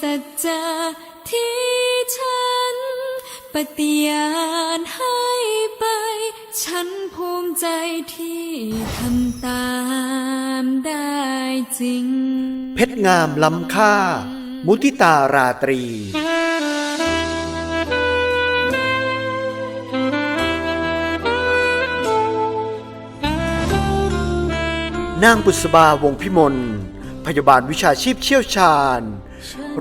สัจจะที่ฉัน ปฏิญาณให้ไป ฉันภูมิใจที่ทำตามได้จริง เพชรงามล้ำค่า มุทิตาราตรีนางบุษบาวงพิมล พยาบาลวิชาชีพเชี่ยวชาญ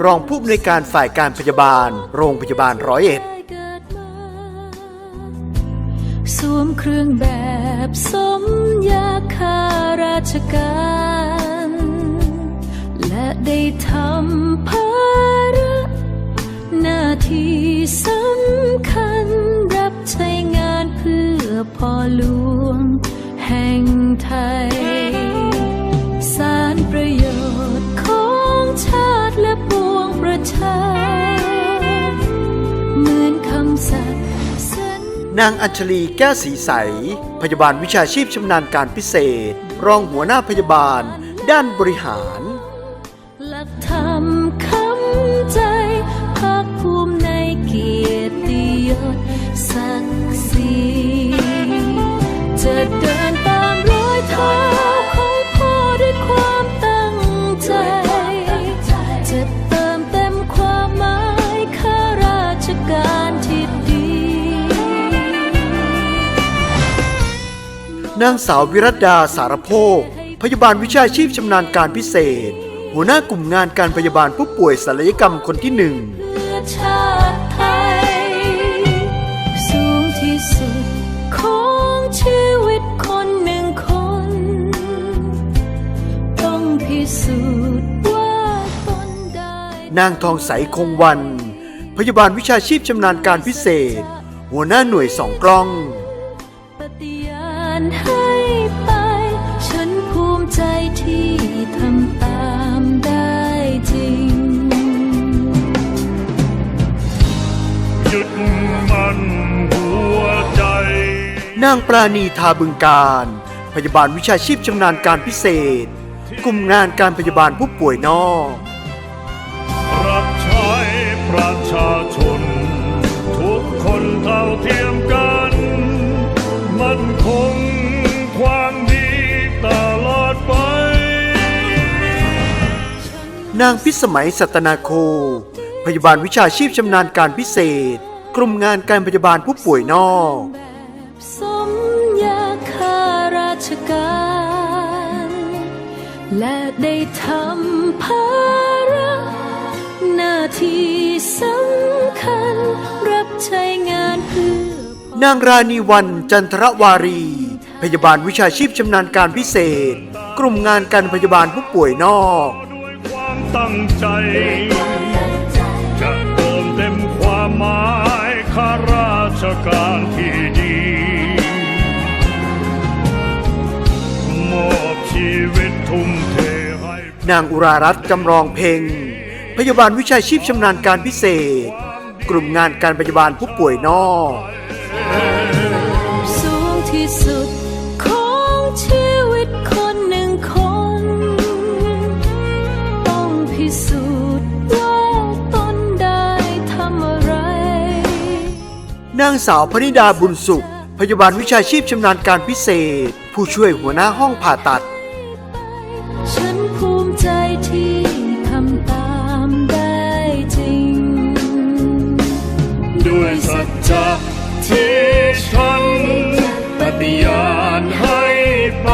รองผู้อำนวยการฝ่ายการพยาบาล โรงพยาบาลร้อยเอ็ดสวมเครื่องแบบสมยาคาราชการ และได้ทำภาระหน้าที่สำคัญรับใช้งานเพื่อพ่อหลวงแห่งไทย นางอัญชลีแก้วสีใส พยาบาลวิชาชีพชำนาญการพิเศษ รองหัวหน้าพยาบาล ด้านบริหาร นางสาววิรัตดาสารโภคพยาบาลวิชาชีพชำนาญการพิเศษ หัวหน้ากลุ่มงานการพยาบาลผู้ป่วยศัลยกรรมคนที่หนึ่งเพื่อชาติไทยสูงที่สุดของชีวิตคนหนึ่งคนต้องพิสูจน์ว่าตนได้นางทองใสคงวัน พยาบาลวิชาชีพชำนาญการพิเศษ หัวหน้าหน่วยสองกล้อง นางปราณีทาบึงการ พยาบาลวิชาชีพชำนาญการพิเศษ กลุ่มงานการพยาบาลผู้ป่วยนอก รับใช้ประชาชน ทุกคนเท่าเทียมกัน มันคงความดีตลอดไป นางพิสมัยสัตนาโค พยาบาลวิชาชีพชำนาญการพิเศษ กลุ่มงานการพยาบาลผู้ป่วยนอก การและได้ทำภาระหน้าที่สำคัญ รับใช้งานเพื่อนางราณีวันจันทรวารี พยาบาลวิชาชีพชำนาญการพิเศษ กลุ่มงานการพยาบาลผู้ป่วยนอกด้วยความตั้งใจ จะเติมเต็มความหมายข้าราชการที่ ทุ่มเทให้นางอุรารัตน์จำลองเพ็งพยาบาลวิชาชีพชำนาญการพิเศษ กลุ่มงานการพยาบาลผู้ป่วยนอก สูงที่สุดของชีวิตคนหนึ่งคน ต้องพิสูจน์ว่าตนได้ทำอะไร นางสาวพนิดาบุญสุข พยาบาลวิชาชีพชำนาญการพิเศษ ผู้ช่วยหัวหน้าห้องผ่าตัด ฉันภูมิใจที่ทำตามได้จริง ด้วยสัจจะที่ฉันปฏิญาณให้ไป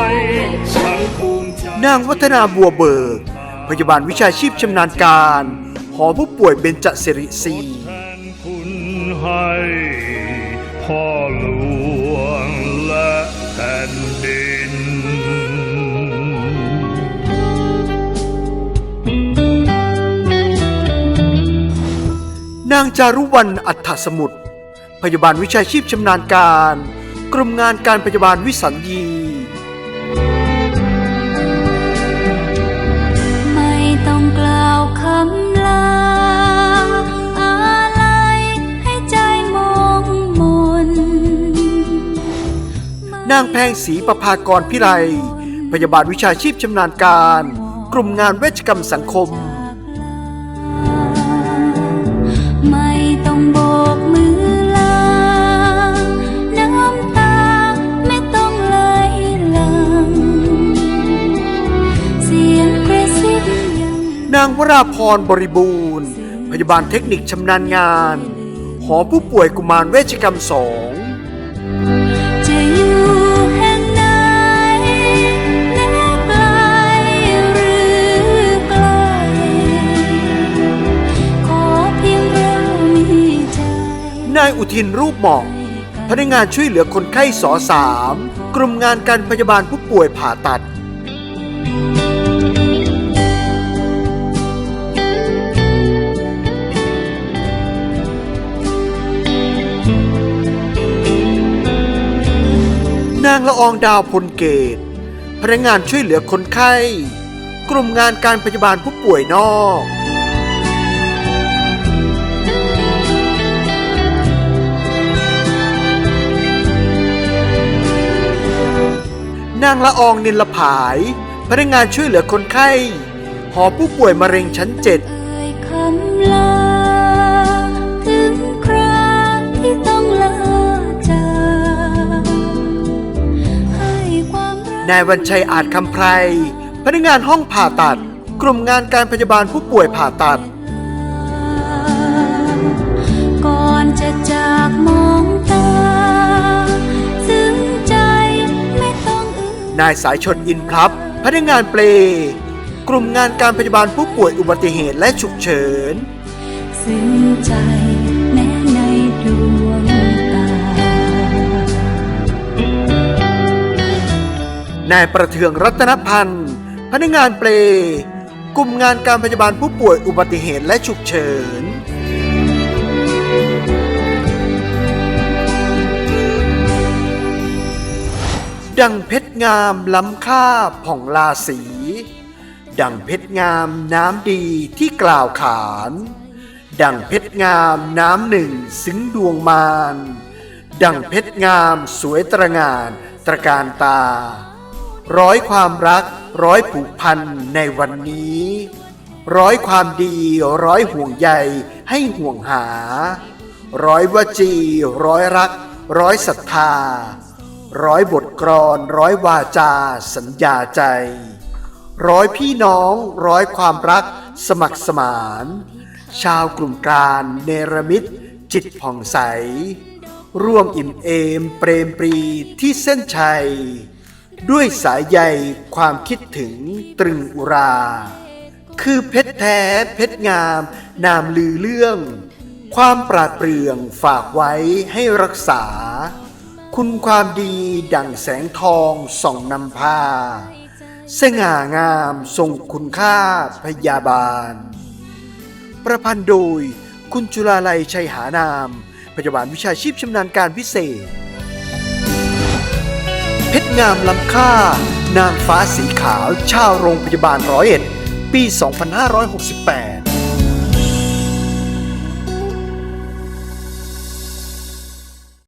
ฉันภูมิใจนางวัฒนาบัวเบิก พยาบาลวิชาชีพชำนาญการ หอผู้ป่วยเบญจสิริศรี แทนคุณให้พ่อหลว นางจารุวรรณอัฏฐสมุทรพยาบาลวิชาชีพชำนาญการกลุ่มงานการพยาบาลวิสัญญีไม่ต้องกล่าวคำลาอะไรให้ใจมองมนนางแพงศรีประภากรพิไร พยาบาลวิชาชีพชำนาญการ กลุ่มงานเวชกรรมสังคม วราพรบริบูรณ์ พยาบาลเทคนิคชำนาญงานหอผู้ป่วยกุมารเวชกรรมสองนามีใจนายอุทินรูปหมอกพนักงานช่วยเหลือคนไข้สอสามกลุ่มงานการพยาบาลผู้ป่วยผ่าตัดางละอองดาวพลเกต พนักงานช่วยเหลือคนไข้ กลุ่มงานการพยาบาลผู้ป่วยนอก นางละอองนินละผาย พนักงานช่วยเหลือคนไข้ หอผู้ป่วยมะเร็งชั้นเจ็ดคำลา นายวันชัยอาจคำไพร พนักงานห้องผ่าตัด กลุ่มงานการพยาบาลผู้ป่วยผ่าตัด ก่อนจะจากมองตาซึ้งใจไม่ต้องเอื้อนายสายชนอินพลับ พนักงานเปล กลุ่มงานการพยาบาลผู้ป่วยอุบัติเหตุและฉุกเฉินซึ้งใจ นายประเทืองรัตนพันธ์ พนักงานเปลกลุ่มงานการพยาบาลผู้ป่วยอุบัติเหตุและฉุกเฉิน ดังเพชรงามล้ำค่าผ่องลาสี ดังเพชรงามน้ำดีที่กล่าวขาน ดังเพชรงามน้ำหนึ่งซึ้งดวงมาน ดังเพชรงามสวยตระงานตระการตา ร้อยความรัก ร้อยผูกพันในวันนี้ ร้อยความดีร้อยห่วงใยให้ห่วงหา ร้อยวจี ร้อยรัก ร้อยศรัทธา ร้อยบทกรอนร้อยวาจา สัญญาใจ ร้อยพี่น้องร้อยความรักสมัครสมาน ชาวกลุ่มการเนรมิตจิตผ่องใส ร่วมอิ่มเอมเปรมปรีที่เส้นชัย ด้วยสายใยความคิดถึงตรึงอุรา คือเพชรแท้เพชรงาม นามลือเรื่อง ความปราดเปรื่องฝากไว้ให้รักษา คุณความดีดั่งแสงทองส่องนำพา สง่างามทรงคุณค่าพยาบาล ประพันธ์โดยคุณจุลาลัยชัยหานาม พยาบาลวิชาชีพชำนาญการพิเศษ เพชรงามล้ำค่า นางฟ้าสีขาว ชาวโรงพยาบาลร้อยเอ็ด ปี 2568